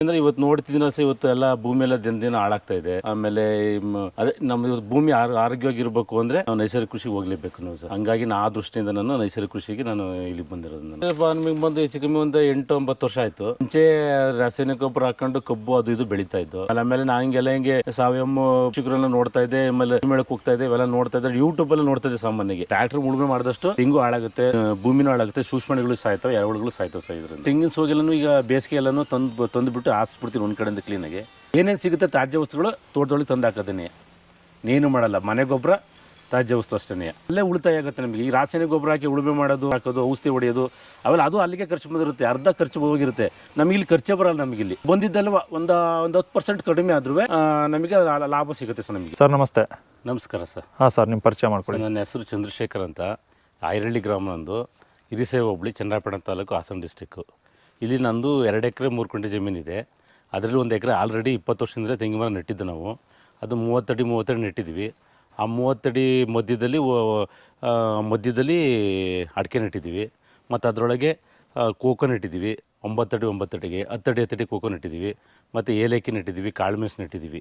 ಅಂದ್ರೆ ಇವತ್ತು ನೋಡ್ತಿದ್ದೀನ ಸರ್, ಇವತ್ತು ಎಲ್ಲ ಭೂಮಿ ಎಲ್ಲ ದಿನ ದಿನ ಹಾಳಾಗ್ತಾ ಇದೆ. ಆಮೇಲೆ ಅದೇ ನಮ್ಮ ಇವತ್ತು ಭೂಮಿ ಆರೋಗ್ಯವಾಗಿ ಆರೋಗ್ಯವಾಗಿರ್ಬೇಕು ಅಂದ್ರೆ ನಾವು ನೈಸರ್ಗಿಕ ಕೃಷಿಗೆ ಹೋಗ್ಲೇಬೇಕು ನಾವು ಸರ್. ಹಂಗಾಗಿ ನಾ ಆ ದೃಷ್ಟಿಯಿಂದ ನಾನು ನೈಸರ್ಗಿಕ ಕೃಷಿಗೆ ನಾನು ಇಲ್ಲಿ ಬಂದಿರೋದು ನಾನು. ಫಾರ್ಮಿಂಗ್ ಬಂದು ಹೆಚ್ಚು ಕಮ್ಮಿ ಒಂದು ಎಂಟು ಒಂಬತ್ತು ವರ್ಷ ಆಯ್ತು. ಮುಂಚೆ ರಾಸಾಯನಿಕ ಗೊಬ್ಬರ ಹಾಕೊಂಡು ಕಬ್ಬು ಅದು ಇದು ಬೆಳೀತಾ ಇದ್ದು. ಆಮೇಲೆ- ಆಮೇಲೆ ನಾ ಹಿಂಗೆಲ್ಲ ಹಿಂಗೆ ಸಾವಯವ ಕೃಷಿಕರನ್ನ ನೋಡ್ತಾ ಇದ್ದೆ, ಆಮೇಲೆ ಮೇಳಕ್ಕೆ ಹೋಗ್ತಾ ಇದ್ದೆ, ಇವೆಲ್ಲ ನೋಡ್ತಾ ಇದ್ದೆ ಯೂಟ್ಯೂಬ್ ಅಲ್ಲಿ ನೋಡ್ತಾ ಇದ್ದೆ ಸಾಮಾನ್ಯಗೆ ಟ್ರಾಕ್ಟರ್ ಮುಳುಗಡೆ ಮಾಡಿದಷ್ಟು ತೆಂಗು ಹಾಳಾಗುತ್ತೆ ಭೂಮಿನೂ ಹಾಳಾಗುತ್ತೆ ಸೂಕ್ಷ್ಮಗಳು ಸಾಯ್ತವೆ ಎರಡುಗಳು ಸಾಯ್ತವೆ ಸಹ ಇದರಿಂದ. ತೆಂಗಿನ ಸೋಗಿಲ್ಲನು ಈಗ ಬೇಸಿಗೆ ಎಲ್ಲನೂ ತಂದು ತಂದುಬಿಟ್ಟು ಹಾಸ್ಬಿಡ್ತೀನಿ ಒಂದು ಕಡೆಯಿಂದ ಕ್ಲೀನಾಗಿ ಏನೇನು ಸಿಗುತ್ತೆ ತಾಜ್ಯ ವಸ್ತುಗಳು ತೋಟದೊಳಗೆ ತಂದು ಹಾಕೋದೇನೆ ನೀನು ಮಾಡಲ್ಲ ಮನೆ ಗೊಬ್ಬರ ತಾಜ್ಯ ವಸ್ತು ಅಷ್ಟೇ ಅಲ್ಲೇ ಉಳಿತಾಯ ಆಗುತ್ತೆ ನಮಗೆ. ಈ ರಾಸಾಯನಿಕ ಗೊಬ್ಬರ ಹಾಕಿ ಉಳುಮೆ ಮಾಡೋದು ಹಾಕೋದು ಔಷಧಿ ಹೊಡೆಯೋದು ಅವೆಲ್ಲ ಅದು ಅಲ್ಲಿಗೆ ಖರ್ಚು ಬಂದಿರುತ್ತೆ. ಅರ್ಧ ಖರ್ಚು ಹೋಗಿರುತ್ತೆ. ನಮಗೆ ಇಲ್ಲಿ ಖರ್ಚೇ ಬರಲ್ಲ ನಮಗೆ ಇಲ್ಲಿ. ಬಂದಿದ್ದಲ್ವ ಒಂದು ಒಂದು ಹತ್ತು ಪರ್ಸೆಂಟ್ ಕಡಿಮೆ ಆದ್ರೂ ನಮಗೆ ಲಾಭ ಸಿಗುತ್ತೆ ಸರ್ ನಮಗೆ. ಸರ್ ನಮಸ್ತೆ. ನಮಸ್ಕಾರ ಸರ್. ಹಾಂ ಸರ್ ನಿಮ್ಮ ಪರಿಚಯ ಮಾಡ್ಕೊಳ್ಳಿ. ನನ್ನ ಹೆಸರು ಚಂದ್ರಶೇಖರ್ ಅಂತ. ಐರಳ್ಳಿ ಗ್ರಾಮ ನಂದು ಹಿರಿಸೇವೆ ಹೋಬಳಿ ಚನ್ನರಾಯಪಟ್ಟಣ ತಾಲೂಕು ಹಾಸನ ಡಿಸ್ಟಿಕ್ಕು ಇಲ್ಲಿ ನಂದು ಎರಡು ಎಕರೆ, ಮೂರು ಕುಂಟೆ ಜಮೀನಿದೆ ಅದರಲ್ಲಿ ಒಂದು ಎಕರೆ ಆಲ್ರೆಡಿ ಇಪ್ಪತ್ತು ವರ್ಷದಿಂದ ತೆಂಗಿನ ಮರ ನೆಟ್ಟಿದ್ದು ನಾವು. ಅದು ಮೂವತ್ತಡಿ ಮೂವತ್ತಡಿ ನೆಟ್ಟಿದ್ದೀವಿ. ಆ ಮೂವತ್ತಡಿ ಮಧ್ಯದಲ್ಲಿ ಮಧ್ಯದಲ್ಲಿ ಅಡಿಕೆ ನೆಟ್ಟಿದ್ದೀವಿ. ಮತ್ತು ಅದರೊಳಗೆ ಕೋಕೋ ನೆಟ್ಟಿದ್ದೀವಿ. ಒಂಬತ್ತಡಿ ಒಂಬತ್ತಡಿಗೆ ಹತ್ತಡಿ ಹತ್ತಡಿ ಕೋಕೋ ನೆಟ್ಟಿದ್ದೀವಿ. ಮತ್ತು ಏಲಕ್ಕಿ ನೆಟ್ಟಿದ್ದೀವಿ, ಕಾಳುಮೆಣಸು ನೆಟ್ಟಿದ್ದೀವಿ.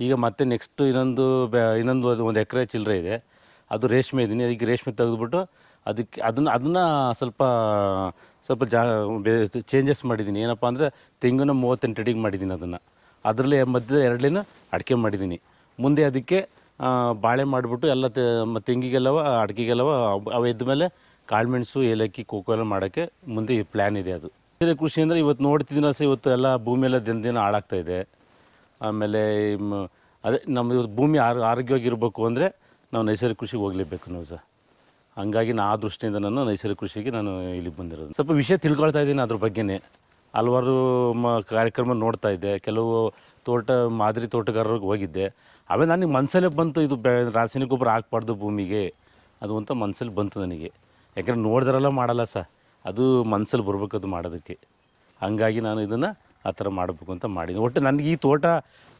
ಈಗ ಮತ್ತೆ ನೆಕ್ಸ್ಟ್ ಇನ್ನೊಂದು ಬ್ಯಾ ಇನ್ನೊಂದು ಅದು ಒಂದು ಎಕರೆ ಚಿಲ್ಲರೆ ಇದೆ. ಅದು ರೇಷ್ಮೆ ಇದೀನಿ. ಈಗ ರೇಷ್ಮೆ ತೆಗೆದುಬಿಟ್ಟು ಅದಕ್ಕೆ ಅದನ್ನು ಅದನ್ನು ಸ್ವಲ್ಪ ಸ್ವಲ್ಪ ಜಾ ಚೇಂಜಸ್ ಮಾಡಿದ್ದೀನಿ ಏನಪ್ಪ ಅಂದರೆ ತೆಂಗಿನ ಮೂವತ್ತೆಂಟು ಅಡಿಗೆ ಮಾಡಿದ್ದೀನಿ ಅದನ್ನು. ಅದರಲ್ಲಿ ಮಧ್ಯದ ಎರಡಲಿನ ಅಡಿಕೆ ಮಾಡಿದ್ದೀನಿ ಮುಂದೆ ಅದಕ್ಕೆ ಬಾಳೆ ಮಾಡಿಬಿಟ್ಟು ಎಲ್ಲ ತೆಂಗಿಗೆಲ್ಲವ, ಅಡಿಕೆಗೆಲ್ಲವ ಅವು ಇದ್ದ ಮೇಲೆ ಕಾಳುಮೆಣಸು ಏಲಕ್ಕಿ, ಕೋಕೋ ಎಲ್ಲ ಮಾಡೋಕ್ಕೆ ಮುಂದೆ ಪ್ಲ್ಯಾನ್ ಇದೆ ಅದು. ಬೇರೆ ಕೃಷಿ ಅಂದರೆ ಇವತ್ತು ನೋಡ್ತಿದ್ದೀನ ಸಹ ಇವತ್ತು ಎಲ್ಲ ಭೂಮಿ ದಿನ ದಿನ ಹಾಳಾಗ್ತಾ ಇದೆ. ಆಮೇಲೆ ಅದೇ ನಮ್ಮ ಭೂಮಿ ಆರೋಗ್ಯವಾಗಿರಬೇಕು ಆರೋಗ್ಯವಾಗಿರ್ಬೇಕು ಅಂದರೆ ನಾವು ನೈಸರ್ಗಿಕ ಕೃಷಿಗೆ ಹೋಗ್ಲೇಬೇಕು ನಾವು ಸರ್. ಹಂಗಾಗಿ ನಾ ಆ ದೃಷ್ಟಿಯಿಂದ ನಾನು ನೈಸರ್ಗಿಕ ಕೃಷಿಗೆ ನಾನು ಇಲ್ಲಿಗೆ ಬಂದಿರೋದು. ಸ್ವಲ್ಪ ವಿಷಯ ತಿಳ್ಕೊಳ್ತಾ ಇದ್ದೀನಿ ಅದ್ರ ಬಗ್ಗೆನೇ. ಹಲವಾರು ಮ ಕಾರ್ಯಕ್ರಮ ನೋಡ್ತಾ ಇದ್ದೆ. ಕೆಲವು ತೋಟ, ಮಾದರಿ ತೋಟಗಾರರಿಗೆ ಹೋಗಿದ್ದೆ. ಆಮೇಲೆ ನನಗೆ ಮನಸ್ಸಲ್ಲೇ ಬಂತು ಇದು ಬೆ ರಾಸಾಯನಿಕ ಗೊಬ್ಬರ ಹಾಕ್ಬಾರ್ದು ಭೂಮಿಗೆ. ಅದು ಅಂತ ಮನಸ್ಸಲ್ಲಿ ಬಂತು ನನಗೆ. ಯಾಕಂದ್ರೆ ನೋಡಿದ್ರಲ್ಲ ಮಾಡಲ್ಲ ಸರ್. ಅದು ಮನಸ್ಸಲ್ಲಿ ಬರ್ಬೇಕು ಅದು ಮಾಡೋದಕ್ಕೆ. ಹಂಗಾಗಿ ನಾನು ಇದನ್ನು ಆ ಥರ ಮಾಡಬೇಕು ಅಂತ ಮಾಡಿದ್ದೀನಿ ಒಟ್ಟು ನನಗೆ ಈ ತೋಟ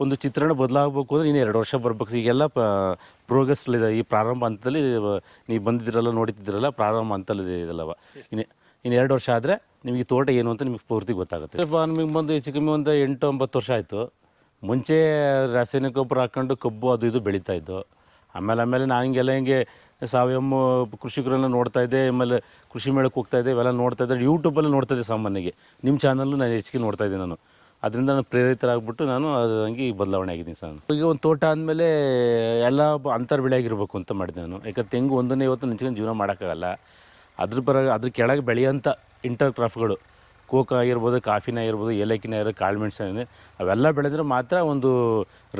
ಒಂದು ಚಿತ್ರಣ ಬದಲಾಗಬೇಕು ಅಂದರೆ ನೀನು ಎರಡು ವರ್ಷ ಬರ್ಬೇಕು. ಈಗೆಲ್ಲ ಪ ಪ್ರೋಗ್ರೆಸ್ಲಿದೆ ಈ ಪ್ರಾರಂಭ ಹಂತದಲ್ಲಿ ನೀವು ಬಂದಿದ್ದೀರಲ್ಲ ನೋಡ್ತಿದ್ದೀರಲ್ಲ ಪ್ರಾರಂಭ ಹಂತದಲ್ಲಿ ಇದಲ್ಲವ. ಇನ್ನು ಇನ್ನು ಎರಡು ವರ್ಷ ಆದರೆ ನಿಮಗೆ ತೋಟ ಏನು ಅಂತ ನಿಮಗೆ ಪೂರ್ತಿ ಗೊತ್ತಾಗುತ್ತೆ. ನಿಮಗೆ ಬಂದು ಹೆಚ್ಚು ಕಮ್ಮಿ ಒಂದು ಎಂಟು, ಒಂಬತ್ತು ವರ್ಷ ಆಯಿತು. ಮುಂಚೆ ರಾಸಾಯನಿಕ ಗೊಬ್ಬರ ಹಾಕ್ಕೊಂಡು ಕಬ್ಬು ಅದು ಇದು ಬೆಳೀತಾ ಇದ್ದು. ಆಮೇಲೆ ಆಮೇಲೆ ನಾನು ಹಿಂಗೆಲ್ಲ ಹಿಂಗೆ ಸಾವಯವ ಕೃಷಿಕರನ್ನ ನೋಡ್ತಾ ಇದ್ದೆ ಆಮೇಲೆ ಕೃಷಿ ಮೇಳಕ್ಕೆ ಹೋಗ್ತಾ ಇದ್ದೆ ಇವೆಲ್ಲ ನೋಡ್ತಾ ಇದ್ದೆ ಯೂಟ್ಯೂಬಲ್ಲಿ ನೋಡ್ತಾ ಇದ್ದೆ ಸಾಮಾನ್ಯಗೆ ನಿಮ್ಮ ಚಾನಲ್ಲು ನಾನು ಹೆಚ್ಚಿಗೆ ನೋಡ್ತಾ ಇದ್ದೆ ನಾನು. ಅದರಿಂದ ನಾನು ಪ್ರೇರಿತರಾಗ್ಬಿಟ್ಟು ನಾನು ಹಂಗೆ ಬದಲಾವಣೆ ಆಗಿದ್ದೀನಿ ಸರ್. ಈಗ ಒಂದು ತೋಟ ಆದಮೇಲೆ ಎಲ್ಲ ಅಂತರ್ ಅಂತರ್ ಬೆಳೆಯಾಗಿರ್ಬೇಕು ಅಂತ ಮಾಡಿದೆ ನಾನು. ಯಾಕಂದ್ರೆ ತೆಂಗು ಒಂದನ್ನೇ ಇವತ್ತು ನಿಂತ್ಕೊಂಡು ಜೀವನ ಮಾಡೋಕ್ಕಾಗಲ್ಲ. ಅದ್ರ ಪರ ಅದ್ರ ಕೆಳಗೆ ಬೆಳೆಯೋಂಥ ಇಂಟರ್ ಕ್ರಾಫ್ಟ್ಗಳು ಕೋಕ ಆಗಿರ್ಬೋದು, ಕಾಫಿನ ಆಗಿರ್ಬೋದು, ಏಲಕ್ಕಿನ ಆಗಿರ್ಬೋದು, ಕಾಳು ಮೆಣಸಿನ ಅವೆಲ್ಲ ಬೆಳೆದ್ರೆ ಮಾತ್ರ ಒಂದು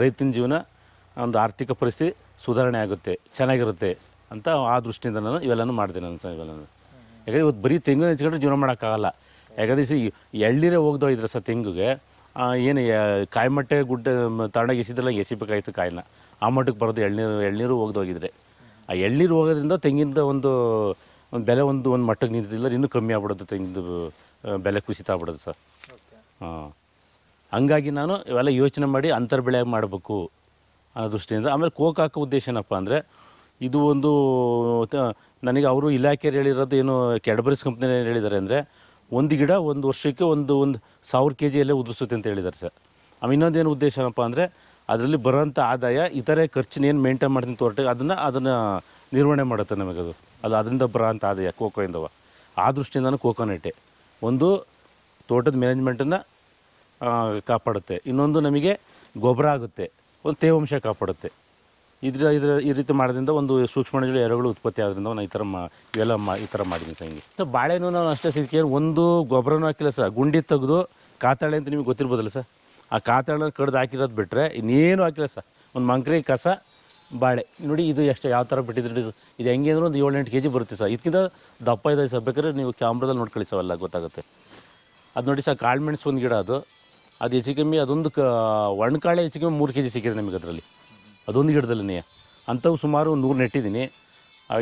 ರೈತನ ಜೀವನ, ಒಂದು ಆರ್ಥಿಕ ಪರಿಸ್ಥಿತಿ ಸುಧಾರಣೆ ಆಗುತ್ತೆ, ಚೆನ್ನಾಗಿರುತ್ತೆ. ಅಂತ ಆ ದೃಷ್ಟಿಯಿಂದ ನಾನು ಇವೆಲ್ಲನೂ ಮಾಡಿದೆ ನಾನು ಸರ್ ಇವೆಲ್ಲನೂ. ಯಾಕಂದರೆ ಇವತ್ತು ಬರೀ ತೆಂಗು ಹೆಚ್ಕೊಂಡ್ರೆ ಜೀವನ ಮಾಡೋಕ್ಕಾಗಲ್ಲ. ಯಾಕಂದರೆ ಸಿ ಎಳ್ಳೀರೇ ಹೋಗ್ದೋಗಿದ್ರೆ ಸರ್ ತೆಂಗುಗೆ ಏನು ಕಾಯಿಮಟ್ಟೆ ಗುಡ್ಡ ತಗೊಂಡೋಗಿ ಎಸಿದ್ರಲ್ಲ ಎಸಿಬೇಕಾಯ್ತು ಕಾಯಿನ. ಆ ಮಟ್ಟಕ್ಕೆ ಬರೋದು ಎಳ್ನೀರು ಎಳ್ನೀರು ಹೋಗ್ದೋಗಿದ್ರೆ ಆ ಎಳ್ನೀರು ಹೋಗೋದ್ರಿಂದ ತೆಂಗಿನಿಂದ ಒಂದು ಒಂದು ಬೆಲೆ ಒಂದು ಒಂದು ಮಟ್ಟಕ್ಕೆ ನಿಂತಿಲ್ಲ ಇನ್ನೂ ಕಮ್ಮಿ ಆಗ್ಬಿಡೋದು ತೆಂಗಿನ ಬೆಲೆ ಕುಸಿತ ಆಗ್ಬಿಡೋದು ಸರ್. ಹಾಂ. ಹಂಗಾಗಿ ನಾನು ಇವೆಲ್ಲ ಯೋಚನೆ ಮಾಡಿ ಅಂತರ್ ಬೆಳೆ ಮಾಡಬೇಕು ಅನ್ನೋ ದೃಷ್ಟಿಯಿಂದ ಆಮೇಲೆ ಕೋಕ್ ಹಾಕೋ ಉದ್ದೇಶ ಏನಪ್ಪ ಅಂದರೆ ಇದು ಒಂದು ನನಗೆ ಅವರು ಇಲಾಖೆಯಲ್ಲಿ ಹೇಳಿರೋದು ಏನು ಕ್ಯಾಡ್ಬರೀಸ್ ಕಂಪ್ನಿ ಹೇಳಿದ್ದಾರೆ ಅಂದರೆ, ಒಂದು ಗಿಡ ಒಂದು ವರ್ಷಕ್ಕೆ ಒಂದು ಒಂದು ಸಾವಿರ ಕೆ ಜಿಯಲ್ಲೇ ಉದುರಿಸುತ್ತೆ ಅಂತ ಹೇಳಿದ್ದಾರೆ ಸರ್. ಆಮೇಲೆ ಇನ್ನೊಂದೇನು ಉದ್ದೇಶ ಏನಪ್ಪ ಅಂದರೆ, ಅದರಲ್ಲಿ ಬರೋಂಥ ಆದಾಯ, ಇತರೆ ಖರ್ಚಿನ ಏನು ಮೇಂಟೈನ್ ಮಾಡ್ತೀನಿ ತೋಟಕ್ಕೆ ಅದನ್ನು ಅದನ್ನು ನಿರ್ವಹಣೆ ಮಾಡುತ್ತೆ ನಮಗದು ಅದು. ಅದರಿಂದ ಬರೋಂಥ ಆದಾಯ ಕೋಕೋಯಿಂದವ ಆ ದೃಷ್ಟಿಯಿಂದ ನಾನು ಕೋಕೋ ನೆಟ್ಟೆ ಒಂದು, ತೋಟದ ಮ್ಯಾನೇಜ್ಮೆಂಟನ್ನು ಕಾಪಾಡುತ್ತೆ. ಇನ್ನೊಂದು ನಮಗೆ ಗೊಬ್ಬರ ಆಗುತ್ತೆ, ಒಂದು ತೇವಾಂಶ ಕಾಪಾಡುತ್ತೆ. ಇದ್ರ ಇದ್ರ ಈ ರೀತಿ ಮಾಡೋದ್ರಿಂದ ಒಂದು ಸೂಕ್ಷ್ಮಾಣುಜೀವಿ ಎರೆಗಳು ಉತ್ಪತ್ತಿ ಆದ್ರಿಂದ ನಾನು ಈ ಥರ ಮಾ ಇವೆಲ್ಲ ಮಾ ಈ ಥರ ಮಾಡಿದ್ದೀನಿ ಸರ್ ಸೊ ಬಾಳೆನೂ ನಾನು ಅಷ್ಟೇ ಸಿಕ್ಕಿ ಒಂದು ಗೊಬ್ಬರನೂ ಹಾಕಿಲ್ಲ ಸರ್. ಗುಂಡಿ ತೆಗೆದು ಕಾತಾಳೆ ಅಂತ ನಿಮಗೆ ಗೊತ್ತಿರ್ಬೋದಲ್ಲ ಸರ್? ಆ ಕಾತಾಳೆ ಕಡ್ದು ಹಾಕಿರೋದು ಬಿಟ್ಟರೆ ಇನ್ನೇನು ಹಾಕಿಲ್ಲ ಸರ್. ಒಂದು ಮಂಕ್ರಿ, ಕಸ, ಬಾಳೆ. ನೋಡಿ, ಇದು ಎಷ್ಟು ಯಾವ ಥರ ಬಿಟ್ಟಿದ್ರೆ ಇದು? ಇದು ಹೆಂಗೆ ಅಂದ್ರೆ ಒಂದು ಏಳು ಎಂಟು ಕೆ ಜಿ ಬರುತ್ತೆ ಸರ್. ಇದಕ್ಕಿಂತ ದಪ್ಪ ಇದೆ ಸರ್. ಬೇಕಾದ್ರೆ ನೀವು ಕ್ಯಾಮ್ರದಲ್ಲಿ ನೋಡ್ಕೊಳ್ಳಿ ಸರ್ ಅವೆಲ್ಲ ಗೊತ್ತಾಗುತ್ತೆ. ಅದು ನೋಡಿ ಸರ್ ಕಾಳುಮೆಣಸು ಒಂದು ಗಿಡ ಅದು. ಅದು ಹೆಚ್ಚು ಕಮ್ಮಿ ಅದೊಂದು ಕ ಒಣಕಾಳೆ ಹೆಚ್ಚು ಕಮ್ಮಿ ಮೂರು ಕೆ ಜಿ ಸಿಕ್ಕಿದೆ ನಿಮಗೆ ಅದರಲ್ಲಿ. ಅದೊಂದು ಗಿಡದಲ್ಲಿ ಅಂಥವು ಸುಮಾರು ನೂರು ನೆಟ್ಟಿದ್ದೀನಿ.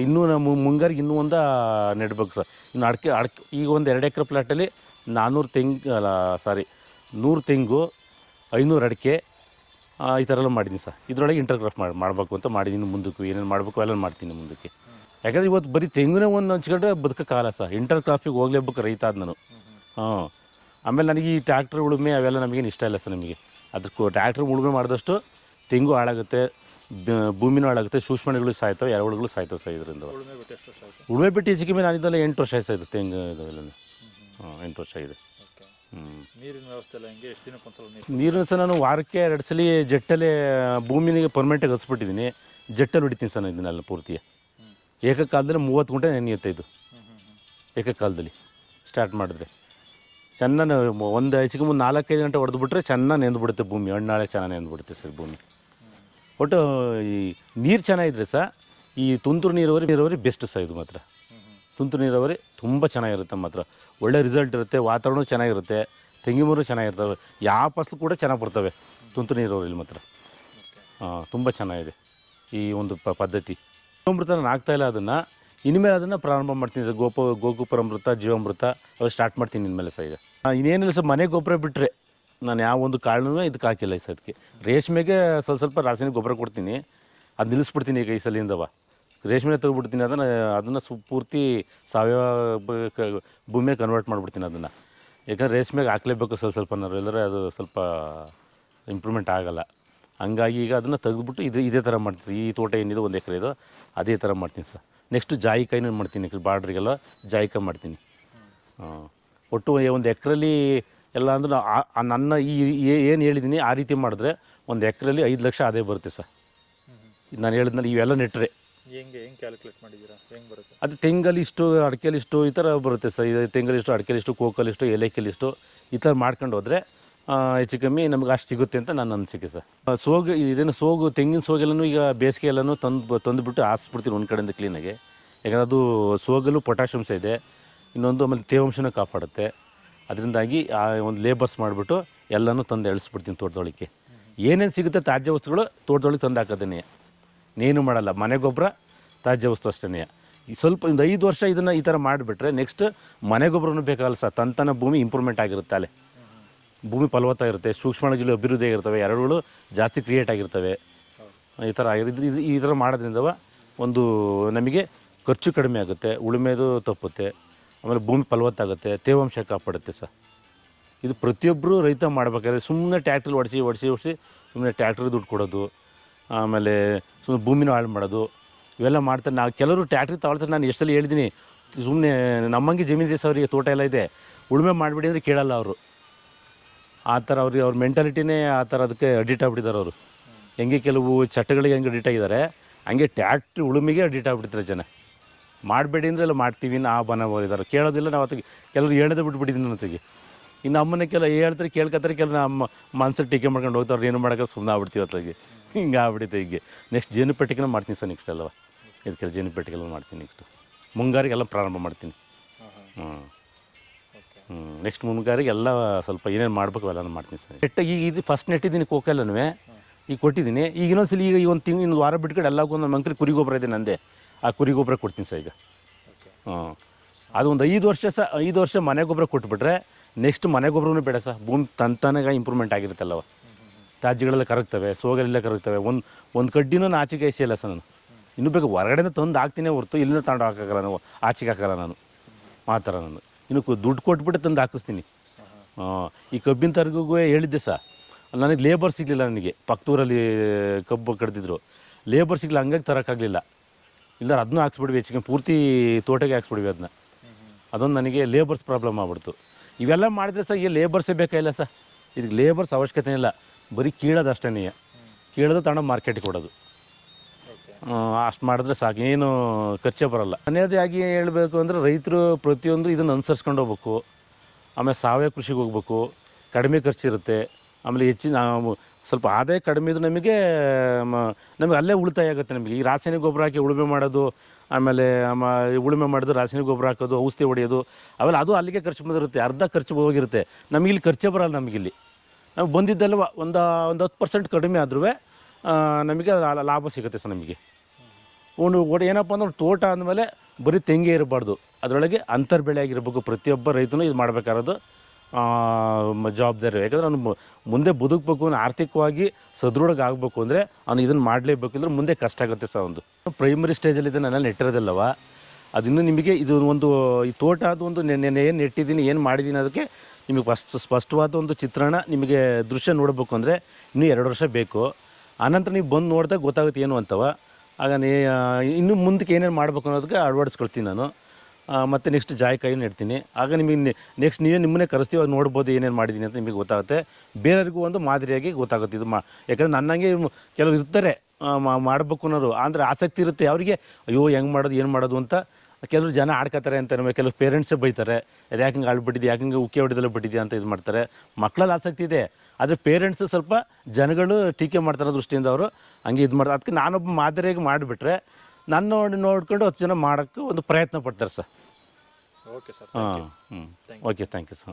ಇನ್ನೂ ನಮ್ಮ ಮುಂಗಾರಿಗೆ ಇನ್ನೂ ಒಂದು ನೆಡ್ಬೇಕು ಸರ್. ಇನ್ನು ಅಡಿಕೆ, ಅಡಕೆ, ಈಗ ಒಂದು ಎರಡು ಎಕರೆ ಪ್ಲಾಟಲ್ಲಿ ನಾನ್ನೂರು ತೆಂಗು, ಅಲ್ಲ ಸಾರಿ ನೂರು ತೆಂಗು, ಐನೂರು ಅಡಿಕೆ ಈ ಥರ ಎಲ್ಲ ಮಾಡಿದ್ದೀನಿ ಸರ್. ಇದರೊಳಗೆ ಇಂಟರ್ಗ್ರಾಫ್ ಮಾಡಿ, ಮಾಡಬೇಕು ಅಂತ ಮಾಡಿದ್ದೀನಿ ಮುಂದಕ್ಕೆ. ಏನೇನು ಮಾಡಬೇಕು ಎಲ್ಲ ಮಾಡ್ತೀನಿ ಮುಂದಕ್ಕೆ. ಯಾಕಂದರೆ ಇವತ್ತು ಬರೀ ತೆಂಗಿನ ಒಂದು ಹಂಚ್ಕೊಂಡ್ರೆ ಬದುಕೋಕ್ಕಾಗಲ್ಲ ಸರ್. ಇಂಟರ್ ಕ್ರಾಫಿಗೆ ಹೋಗ್ಲೇಬೇಕು ರೈತ ಅದು ನಾನು. ಹಾಂ ಆಮೇಲೆ ನನಗೆ ಈ ಟ್ರ್ಯಾಕ್ಟ್ರ್ ಉಳುಮೆ ಅವೆಲ್ಲ ನಮಗೇನು ಇಷ್ಟ ಇಲ್ಲ ಸರ್ ನಮಗೆ. ಅದಕ್ಕೂ ಟ್ರ್ಯಾಕ್ಟ್ರ್ ಉಳುಮೆ ಮಾಡಿದಷ್ಟು ತೆಂಗು ಹಾಳಾಗುತ್ತೆ ಭೂಮಿನೂ ಹಾಳಾಗುತ್ತೆ ಸೂಕ್ಷ್ಮಣಗಳು ಸಾಯ್ತವೆ ಎರವಳುಗಳು ಸಾಯ್ತವೆ ಸರ್ ಇದರಿಂದ. ಉಳುಮೆ ಬಿಟ್ಟು ಹೆಚ್ಚಿಗೆ ಮೇಲೆ ನಾನಿದ್ದಲ್ಲ ಎಂಟು ವರ್ಷ ಆಯ್ತು ಇದು ತೆಂಗು ಇದೆಲ್ಲ. ಹಾಂ ಎಂಟು ವರ್ಷ ಆಗಿದೆ. ನೀರಿನ ವ್ಯವಸ್ಥೆ ಎಷ್ಟು ನೀರಿನ ಸಹ ನಾನು ವಾರಕ್ಕೆ ಎರಡು ಸಲ ಜಟ್ಟಲ್ಲಿ ಭೂಮಿನಿಗೆ ಪರ್ಮನೆಂಟಾಗಿ ಹಸ್ಬಿಟ್ಟಿದ್ದೀನಿ ಜಟ್ಟಲ್ಲಿ ಹೊಡಿತೀನಿ ಸರ್ ನಾನು ಇದನ್ನೆಲ್ಲ ಪೂರ್ತಿ ಹ್ಞೂ ಏಕಕಾಲದಲ್ಲಿ ಮೂವತ್ತು ಗುಂಟೆ ನೆನೆಯುತ್ತೆ ಇದು. ಏಕಕಾಲದಲ್ಲಿ ಸ್ಟಾರ್ಟ್ ಮಾಡಿದ್ರೆ. ಚೆನ್ನಾಗಿ ಒಂದು ಹೆಚ್ಚಿಗೆ ಮುಂದೆ ನಾಲ್ಕೈದು ಗಂಟೆ ಹೊಡೆದ್ಬಿಟ್ರೆ ಚೆನ್ನಾಗಿ ನೆಂದ್ಬಿಡುತ್ತೆ ಭೂಮಿ. ಹಣ್ಣಾಳೆ ಚೆನ್ನಾಗಿ ನೆಂದ್ಬಿಡುತ್ತೆ ಸರ್ ಭೂಮಿ. ಒಟ್ಟು ಈ ನೀರು ಚೆನ್ನಾಗಿದ್ರೆ ಸಹ ಈ ತುಂತುರು ನೀರಾವರಿ ನೀರಾವರಿ ಬೆಸ್ಟ್ ಸಹ ಇದು ಮಾತ್ರ. ತುಂತುರು ನೀರಾವರಿ ತುಂಬ ಚೆನ್ನಾಗಿರುತ್ತೆ ಮಾತ್ರ. ಒಳ್ಳೆ ರಿಸಲ್ಟ್ ಇರುತ್ತೆ ವಾತಾವರಣ ಚೆನ್ನಾಗಿರುತ್ತೆ, ತೆಂಗಿನ ಮರ ಚೆನ್ನಾಗಿರ್ತವೆ, ಯಾವ ಫಸಲು ಕೂಡ ಚೆನ್ನಾಗಿ ಬರ್ತವೆ ತುಂತುರು ನೀರಾವರಿಲಿ ಮಾತ್ರ. ಹಾಂ ತುಂಬ ಚೆನ್ನಾಗಿದೆ ಈ ಒಂದು ಪ, ಪದ್ಧತಿ. ಜೀವಾಮೃತ ನಾನು ಆಗ್ತಾ ಇಲ್ಲ ಅದನ್ನು. ಇನ್ಮೇಲೆ ಅದನ್ನು ಪ್ರಾರಂಭ ಮಾಡ್ತೀನಿ. ಗೋಪ ಗೋಪ ಗೋಕುಪರಾಮೃತ ಜೀವಾಮೃತ ಅವು ಸ್ಟಾರ್ಟ್ ಮಾಡ್ತೀನಿ ಇನ್ಮೇಲೆ ಸಹ ಈಗ. ಇನ್ನೇನಿಲ್ಲ ಸರ್, ಮನೆ ಗೊಬ್ಬರ ಬಿಟ್ಟರೆ ನಾನು ಯಾವ ಒಂದು ಕಾರಣನೂ ಇದಕ್ಕೆ ಹಾಕಿಲ್ಲ ಈ ಸದ್ಕೆ. ರೇಷ್ಮೆಗೆ ಸ್ವಲ್ಪ ಸ್ವಲ್ಪ ರಾಸಾಯನಿಕ ಗೊಬ್ಬರ ಕೊಡ್ತೀನಿ. ಅದು ನಿಲ್ಲಿಸ್ಬಿಡ್ತೀನಿ ಈಗ ಈ ಸಲಿಂದವ. ರೇಷ್ಮೆ ತೆಗೆದ್ಬಿಡ್ತೀನಿ, ಅದನ್ನು ಅದನ್ನು ಸು ಪೂರ್ತಿ ಸಾವಯವ ಭೂಮಿಗೆ ಕನ್ವರ್ಟ್ ಮಾಡಿಬಿಡ್ತೀನಿ ಅದನ್ನು. ಯಾಕಂದ್ರೆ ರೇಷ್ಮೆಗೆ ಹಾಕ್ಲೇಬೇಕು ಸ್ವಲ್ಪ ಸ್ವಲ್ಪ ಇಲ್ಲದ್ರೆ ಅದು ಸ್ವಲ್ಪ ಇಂಪ್ರೂವ್ಮೆಂಟ್ ಆಗಲ್ಲ. ಹಂಗಾಗಿ ಈಗ ಅದನ್ನು ತೆಗೆದುಬಿಟ್ಟು ಇದು, ಇದೇ ಥರ ಮಾಡ್ತೀನಿ. ಈ ತೋಟ ಏನಿದೆ ಒಂದು ಎಕರೆ ಇದು, ಅದೇ ಥರ ಮಾಡ್ತೀನಿ ಸರ್. ನೆಕ್ಸ್ಟ್ ಜಾಯಿಕಾಯಿನೂ ಮಾಡ್ತೀನಿ ನೆಕ್ಸ್ಟ್ ಬಾರ್ಡ್ರಿಗೆಲ್ಲ ಜಾಯಿಕಾಯಿ ಮಾಡ್ತೀನಿ. ಒಟ್ಟು ಒಂದು ಎಕರೆಲಿ ಎಲ್ಲ ಅಂದ್ರೆ ನನ್ನ ಈ ಏನು ಹೇಳಿದ್ದೀನಿ ಆ ರೀತಿ ಮಾಡಿದ್ರೆ ಒಂದು ಎಕರೆಲಿ ಐದು ಲಕ್ಷ ಆದಾಯ ಬರುತ್ತೆ ಸರ್. ನಾನು ಹೇಳಿದ್ನಲ್ಲ ಇವೆಲ್ಲ ನೆಟ್ಟರೆ ಹೆಂಗೆ ಹೆಂಗೆ ಕ್ಯಾಲ್ಕುಲೇಟ್ ಮಾಡಿದ್ದೀರಾ? ಹೆಂಗೆ ಬರುತ್ತೆ? ಅದು ತೆಂಗಲ್ಲಿ ಇಷ್ಟು ಅಡಿಕೆಲಿ ಇಷ್ಟು ಈ ಥರ ಬರುತ್ತೆ ಸರ್. ಇದು ತೆಂಗಲ್ಲಿ ಇಷ್ಟು ಅಡಿಕೆಲಿ ಇಷ್ಟು ಕೋಕಲ್ಲಿ ಇಷ್ಟು ಏಲಕ್ಕಿಲಿ ಇಷ್ಟು ಈ ಥರ ಮಾಡ್ಕೊಂಡು ಹೋದರೆ ಹೆಚ್ಚು ಕಮ್ಮಿ ನಮ್ಗೆ ಅಷ್ಟು ಸಿಗುತ್ತೆ ಅಂತ ನನ್ನ ಅನಿಸಿಕೆ ಸರ್. ಸೋಗು ಇದೇನು ಸೋಗು ತೆಂಗಿನ ಸೋಗೆಲ್ಲನೂ ಈಗ ಬೇಸಿಗೆ ಎಲ್ಲನೂ ತಂದು ತಂದುಬಿಟ್ಟು ಹಾಸ್ಬಿಡ್ತೀನಿ ಒಂದು ಕಡೆಯಿಂದ ಕ್ಲೀನಾಗಿ ಯಾಕಂದ್ರೆ ಅದು ಸೋಗಲು ಪೊಟ್ಯಾಷಿಯಮ್ಸ್ ಇದೆ. ಇನ್ನೊಂದು ಆಮೇಲೆ ತೇವಾಂಶನ ಕಾಪಾಡುತ್ತೆ. ಅದರಿಂದಾಗಿ ಆ ಒಂದು ಲೇಬರ್ಸ್ ಮಾಡಿಬಿಟ್ಟು ಎಲ್ಲನೂ ತಂದು ಎಳಿಸ್ಬಿಡ್ತೀನಿ ತೋಟದೊಳಕ್ಕೆ. ಏನೇನು ಸಿಗುತ್ತೆ ತಾಜ್ಯ ವಸ್ತುಗಳು ತೋಟದೊಳಗೆ ತಂದು ಹಾಕೋದೇನೆ ನೀನು ಮಾಡಲ್ಲ, ಮನೆ ಗೊಬ್ಬರ ತಾಜ್ಯ ವಸ್ತು ಅಷ್ಟೇ ಈ ಸ್ವಲ್ಪ ಒಂದು ಐದು ವರ್ಷ ಇದನ್ನು ಈ ಥರ ಮಾಡಿಬಿಟ್ರೆ ನೆಕ್ಸ್ಟ್ ಮನೆ ಗೊಬ್ಬರನೂ ಬೇಕಾಗಲ್ಲ ಸರ್. ತಂತನ ಭೂಮಿ ಇಂಪ್ರೂವ್ಮೆಂಟ್ ಆಗಿರುತ್ತೆ ಅಲ್ಲೇ. ಭೂಮಿ ಫಲವತ್ತಾಗಿರುತ್ತೆ ಜಿಲ್ಲೆ ಅಭಿವೃದ್ಧಿ ಆಗಿರ್ತವೆ ಎರಡುಗಳು ಜಾಸ್ತಿ ಕ್ರಿಯೇಟ್ ಆಗಿರ್ತವೆ. ಈ ಥರ ಆಗಿರೋದು ಇದು ಈ ಥರ ಮಾಡೋದ್ರಿಂದ ಒಂದು ನಮಗೆ ಖರ್ಚು ಕಡಿಮೆ ಆಗುತ್ತೆ, ಉಳುಮೆದು ತಪ್ಪುತ್ತೆ. ಆಮೇಲೆ ಭೂಮಿ ಫಲವತ್ತಾಗುತ್ತೆ, ತೇವಾಂಶ ಕಾಪಾಡುತ್ತೆ ಸರ್. ಇದು ಪ್ರತಿಯೊಬ್ಬರೂ ರೈತ ಮಾಡಬೇಕಾದ್ರೆ ಸುಮ್ಮನೆ ಟ್ಯಾಕ್ಟ್ರಲ್ಲಿ ಹೊಡೆಸಿ ಹೊಡೆಸಿ ಹೊಡೆಸಿ ಸುಮ್ಮನೆ ಟ್ಯಾಕ್ಟ್ರ್ ದುಡ್ಡು ಕೊಡೋದು, ಆಮೇಲೆ ಸುಮ್ಮನೆ ಭೂಮಿನ ಹಾಳು ಮಾಡೋದು, ಇವೆಲ್ಲ ಮಾಡ್ತಾರೆ. ನಾವು ಕೆಲವರು ಟ್ಯಾಕ್ಟ್ರಿ ತಗೊಳ್ತಾರೆ. ನಾನು ಎಷ್ಟಲ್ಲಿ ಹೇಳಿದ್ದೀನಿ ಸುಮ್ಮನೆ ನಮ್ಮಂಗೆ ಜಮೀನಿದೆ ಸರ್ ಅವರಿಗೆ ತೋಟ ಎಲ್ಲ ಇದೆ. ಉಳುಮೆ ಮಾಡಿಬಿಡಿ ಅಂದರೆ ಕೇಳಲ್ಲ ಅವರು. ಆ ಥರ ಅವ್ರಿಗೆ ಅವ್ರ ಮೆಂಟಾಲಿಟಿನೇ ಆ ಥರ ಅದಕ್ಕೆ ಅಡಿಟ್ ಆಗಿಬಿಟ್ಟಿದ್ದಾರೆ ಅವರು. ಹೆಂಗೆ ಕೆಲವು ಚಟಗಳಿಗೆ ಹೆಂಗೆ ಅಡಿಟ್ ಆಗಿದ್ದಾರೆ. ಹಂಗೆ ಟ್ಯಾಕ್ಟ್ರಿ ಉಳುಮೆಗೆ ಅಡಿಟ್ ಆಗ್ಬಿಟ್ಟಿದ್ದಾರೆ ಜನ. ಮಾಡಬೇಡಿ ಅಂದರೆ ಎಲ್ಲ ಮಾಡ್ತೀವಿ, ನಾ ಬನ ಇದ್ದಾರೆ ಕೇಳೋದಿಲ್ಲ, ನಾವು ಅದಕ್ಕೆ ಕೆಲವರು ಹೇಳೋದೇ ಬಿಟ್ಬಿಟ್ಟಿದ್ದೀನಿ ನನ್ನತ್ತಿಗೆ ಇನ್ನು ಅಮ್ಮನ ಕೆಲ ಹೇಳ್ತಾರೆ, ಕೇಳ್ಕತ್ತಾರೆ ಕೆಲವು ನಮ್ಮ ಮನ್ಸಲ್ಲಿ ಟೀಕೆ ಮಾಡ್ಕೊಂಡು ಹೋಗ್ತಾರೆ ಏನು ಮಾಡೋಕೆ ಸುಮ್ಮನೆ ಆಗ್ಬಿಡ್ತೀವಿ ಅತ್ತಗೆ. ಹಿಂಗೆ ಆಗ್ಬಿಡುತ್ತೆ ಹೀಗೆ. ನೆಕ್ಸ್ಟ್ ಜೇನು ಪೆಟ್ಟಿಗೆನ ಮಾಡ್ತೀನಿ ಸರ್ ನೆಕ್ಸ್ಟ್ ಅಲ್ಲವ ಕೆಲ ಜೇನು ಪೆಟ್ಟಿಗೆಲ್ಲ ಮಾಡ್ತೀನಿ ನೆಕ್ಸ್ಟ್ ಮುಂಗಾರಿಗೆಲ್ಲ ಪ್ರಾರಂಭ ಮಾಡ್ತೀನಿ. ಹ್ಞೂ ಹ್ಞೂ ನೆಕ್ಸ್ಟ್ ಮುಂಗಾರಿಗೆ ಎಲ್ಲ ಸ್ವಲ್ಪ ಏನೇನು ಮಾಡಬೇಕು ಎಲ್ಲನೂ ಮಾಡ್ತೀನಿ ಸರ್. ನೆಟ್ಟ ಈಗ ಇದು ಫಸ್ಟ್ ನೆಟ್ಟಿದ್ದೀನಿ ಕೋಕೆಲ್ಲನೂ. ಈಗ ಕೊಟ್ಟಿದ್ದೀನಿ. ಈಗ ಇನ್ನೊಂದ್ಸಲ ಈಗ ಈ ಒಂದು ತಿಂಗ್, ಇನ್ನೊಂದು ವಾರ ಬಿಟ್ಕೊಂಡು ಎಲ್ಲಕ್ಕೂ ಒಂದು ಮಂಕ್ರಿ ಕುರಿ ಗೊಬ್ಬರ ಇದೆ ನಂದೆ. ಆ ಕುರಿ ಗೊಬ್ಬರ ಕೊಡ್ತೀನಿ ಸರ್ ಈಗ. ಹಾಂ ಅದು ಒಂದು ಐದು ವರ್ಷ ಸಹ, ಐದು ವರ್ಷ ಮನೆ ಗೊಬ್ಬರ ಕೊಟ್ಬಿಟ್ರೆ ನೆಕ್ಸ್ಟ್ ಮನೆ ಗೊಬ್ಬರನೂ ಬೇಡ ಸರ್. ಭೂಮಿ ತಂತಾನಾಗ ಇಂಪ್ರೂವ್ಮೆಂಟ್ ಆಗಿರುತ್ತಲ್ಲವ. ತಾಜ್ಯಗಳೆಲ್ಲ ಕರಗ್ತವೆ, ಸೋಗಲೆಲ್ಲ ಕರಗ್ತವೆ. ಒಂದು ಒಂದು ಕಡ್ಡಿನೂ ನಾನು ಆಚೆಗೆ ಇಲ್ಲ ಸರ್ ನಾನು. ಇನ್ನೂ ಬೇಕು ಹೊರಗಡೆಯಿಂದ ತಂದು ಹಾಕ್ತೀನಿ ಹೊರತು ಇಲ್ಲಿಂದ ತಗೊಂಡು ಹಾಕಲ್ಲ ನಾವು ಆಚೆಗೆ ಹಾಕಲ್ಲ ನಾನು. ಆ ನಾನು. ಇನ್ನು ದುಡ್ಡು ಕೊಟ್ಬಿಟ್ಟು ತಂದು ಹಾಕಿಸ್ತೀನಿ. ಈ ಕಬ್ಬಿನ ತರಗೂ ಹೇಳಿದ್ದೆ ಸರ್. ನನಗೆ ಲೇಬರ್ ಸಿಗಲಿಲ್ಲ ನನಗೆ. ಪಕ್ಕದೂರಲ್ಲಿ ಕಬ್ಬು ಕಡ್ದಿದ್ರು. ಲೇಬರ್ ಸಿಗಲಿಲ್ಲ, ಹಂಗಾಗಿ ತರೋಕ್ಕಾಗಲಿಲ್ಲ. ಇಲ್ಲ ಅದನ್ನ ಹಾಕ್ಸ್ಬಿಡ್ವಿ ಹೆಚ್ಚಿಗೆ ಪೂರ್ತಿ ತೋಟಕ್ಕೆ ಹಾಕ್ಸ್ಬಿಡ್ವಿ ಅದನ್ನ. ಅದೊಂದು ನನಗೆ ಲೇಬರ್ಸ್ ಪ್ರಾಬ್ಲಮ್ ಆಗ್ಬಿಡ್ತು. ಇವೆಲ್ಲ ಮಾಡಿದ್ರೆ ಸರ್ ಈಗ ಲೇಬರ್ಸೇ ಬೇಕಾಗಿಲ್ಲ ಸರ್? ಇದಕ್ಕೆ ಲೇಬರ್ಸ್ ಅವಶ್ಯಕತೆ ಇಲ್ಲ. ಬರೀ ಕೀಳೋದು ಅಷ್ಟೇ ಕೀಳೋದು ತಗೊಂಡು ಮಾರ್ಕೆಟಿಗೆ ಕೊಡೋದು. ಅಷ್ಟು ಮಾಡಿದ್ರೆ ಸಾಕು. ಏನು ಖರ್ಚೇ ಬರಲ್ಲ. ಮನೆಯದಾಗಿ ಹೇಳಬೇಕು ಅಂದರೆ ರೈತರು ಪ್ರತಿಯೊಂದು ಇದನ್ನು ಅನುಸರಿಸ್ಕೊಂಡು ಹೋಗ್ಬೇಕು. ಆಮೇಲೆ ಸಾವಯವ ಕೃಷಿಗೆ ಹೋಗ್ಬೇಕು. ಕಡಿಮೆ ಖರ್ಚಿರುತ್ತೆ. ಆಮೇಲೆ ಹೆಚ್ಚಿನ ನಾವು ಸ್ವಲ್ಪ ಆದಾಯ ಕಡಿಮೆ ಇದ್ದು ನಮಗೆ ನಮಗೆ ಅಲ್ಲೇ ಉಳಿತಾಯ ಆಗುತ್ತೆ ನಮಗೆ. ಈ ರಾಸಾಯನಿಕ ಗೊಬ್ಬರ ಹಾಕಿ ಉಳುಮೆ ಮಾಡೋದು, ಆಮೇಲೆ ಆಮ ಉಳುಮೆ ಮಾಡೋದು, ರಾಸಾಯನಿಕ ಗೊಬ್ಬರ ಹಾಕೋದು, ಔಷಧಿ ಹೊಡೆಯೋದು ಆಮೇಲೆ ಅದು ಅಲ್ಲಿಗೆ ಖರ್ಚು ಬಂದಿರುತ್ತೆ. ಅರ್ಧ ಖರ್ಚು ಹೋಗಿರುತ್ತೆ. ನಮಗೆ ಇಲ್ಲಿ ಖರ್ಚೇ ಬರಲ್ಲ ನಮಗಿಲ್ಲಿ ನಮ್ಗೆ ಬಂದಿದ್ದಲ್ವ ಒಂದು ಒಂದು ಹತ್ತು ಪರ್ಸೆಂಟ್ ಕಡಿಮೆ ಆದ್ರೂ ನಮಗೆ ಲಾಭ ಸಿಗುತ್ತೆ ಸರ್ ನಮಗೆ. ಒಂದು ಒಟ್ಟು ಏನಪ್ಪ ಅಂದ್ರೆ, ತೋಟ ಅಂದಮೇಲೆ ಬರೀ ತೆಂಗೆ ಇರಬಾರ್ದು. ಅದರೊಳಗೆ ಅಂತರ್ಬೆಳೆ ಆಗಿರಬೇಕು. ಪ್ರತಿಯೊಬ್ಬ ರೈತನು ಇದು ಮಾಡಬೇಕಾಗಿರೋದು. ಜವಾಬ್ದಾರಿ. ಯಾಕಂದ್ರೆ ಅವ್ನು ಮುಂದೆ ಬದುಕಬೇಕು ಅವ್ನು ಆರ್ಥಿಕವಾಗಿ ಸದೃಢ ಆಗಬೇಕು ಅಂದರೆ ಅವ್ನು ಇದನ್ನು ಮಾಡಲೇಬೇಕು ಅಂದರೆ ಮುಂದೆ ಕಷ್ಟ ಆಗುತ್ತೆ ಸರ್ ಒಂದು ಪ್ರೈಮರಿ ಸ್ಟೇಜಲ್ಲಿ ಇದೆ ನಾನು ನೆಟ್ಟಿರೋದಿಲ್ಲವ? ಅದಿನ್ನೂ ನಿಮಗೆ ಇದು ಒಂದು, ಈ ತೋಟ ಅದು ಒಂದು ನೆನ್ನೆ ಏನು ನೆಟ್ಟಿದ್ದೀನಿ, ಏನು ಮಾಡಿದ್ದೀನಿ ಅದಕ್ಕೆ ನಿಮಗೆ ಫಸ್ಟ್, ಸ್ಪಷ್ಟವಾದ ಒಂದು ಚಿತ್ರಣ ನಿಮಗೆ ದೃಶ್ಯ ನೋಡಬೇಕು ಅಂದರೆ ಇನ್ನೂ ಎರಡು ವರ್ಷ ಬೇಕು. ಆನಂತರ ನೀವು ಬಂದು ನೋಡಿದಾಗ ಗೊತ್ತಾಗುತ್ತೆ ಏನು ಅಂತವ. ಆಗ ನೀ ಇನ್ನು ಮುಂದಕ್ಕೆ ಏನೇನು ಮಾಡಬೇಕು ಅನ್ನೋದಕ್ಕೆ ಅಳವಡಿಸ್ಕೊಳ್ತೀನಿ ನಾನು. ಮತ್ತು ನೆಕ್ಸ್ಟ್ ಜಾಯಕಾಯಿನೂ ಇಡ್ತೀನಿ. ಆಗ ನಿಮಗೆ ನೆಕ್ಸ್ಟ್ ನೀವೇ ನಿಮ್ಮನ್ನೇ ಕರೆಸ್ತೀವಿ ಅದು ನೋಡ್ಬೋದು ಏನೇನು ಮಾಡಿದ್ದೀನಿ ಅಂತ ನಿಮಗೆ ಗೊತ್ತಾಗುತ್ತೆ. ಬೇರೆಯವ್ರಿಗೂ ಒಂದು ಮಾದರಿಯಾಗಿ ಗೊತ್ತಾಗುತ್ತೆ ಇದು ಮಾ, ಯಾಕಂದರೆ ನನ್ನಂಗೆ ಕೆಲವರು ಇರ್ತಾರೆ ಮಾಡಬೇಕು ಅನ್ನೋರು ಅಂದರೆ ಆಸಕ್ತಿ ಇರುತ್ತೆ ಅವರಿಗೆ ಅಯ್ಯೋ, ಹೆಂಗೆ ಮಾಡೋದು, ಏನು ಮಾಡೋದು ಅಂತ ಕೆಲವರು ಜನ ಆಡ್ಕೋತಾರೆ ಅಂತ ನಮಗೆ ಕೆಲವು ಪೇರೆಂಟ್ಸೇ ಬೈತಾರೆ. ಅದು ಯಾಕೆ ಹಿಂಗೆ ಆಳ್ಬಿಟ್ಟಿದೆ ಯಾಕೆ ಹಿಂಗೆ ಉಕ್ಕಿ ಹೊಡೆದಲ್ಲ ಬಿಟ್ಟಿದೆ ಅಂತ ಇದು ಮಾಡ್ತಾರೆ. ಮಕ್ಕಳಲ್ಲಿ ಆಸಕ್ತಿ ಇದೆ. ಆದರೆ ಪೇರೆಂಟ್ಸ್ ಸ್ವಲ್ಪ ಜನಗಳು ಟೀಕೆ ಮಾಡ್ತಾರೆ ದೃಷ್ಟಿಯಿಂದ ಅವರು ಹಂಗೆ ಇದು ಮಾಡ್ತಾರೆ. ಅದಕ್ಕೆ ನಾನೊಬ್ಬ ಮಾದರಿಯಾಗಿ ಮಾಡಿಬಿಟ್ರೆ ನನ್ನ ನೋಡಿ ನೋಡ್ಕೊಂಡು ಹತ್ತು ಜನ ಮಾಡೋಕ್ಕೆ ಒಂದು ಪ್ರಯತ್ನ ಪಡ್ತಾರೆ ಸರ್. ಓಕೆ ಸರ್ ಹಾಂ ಹ್ಞೂ ಓಕೆ ಥ್ಯಾಂಕ್ ಯು ಸರ್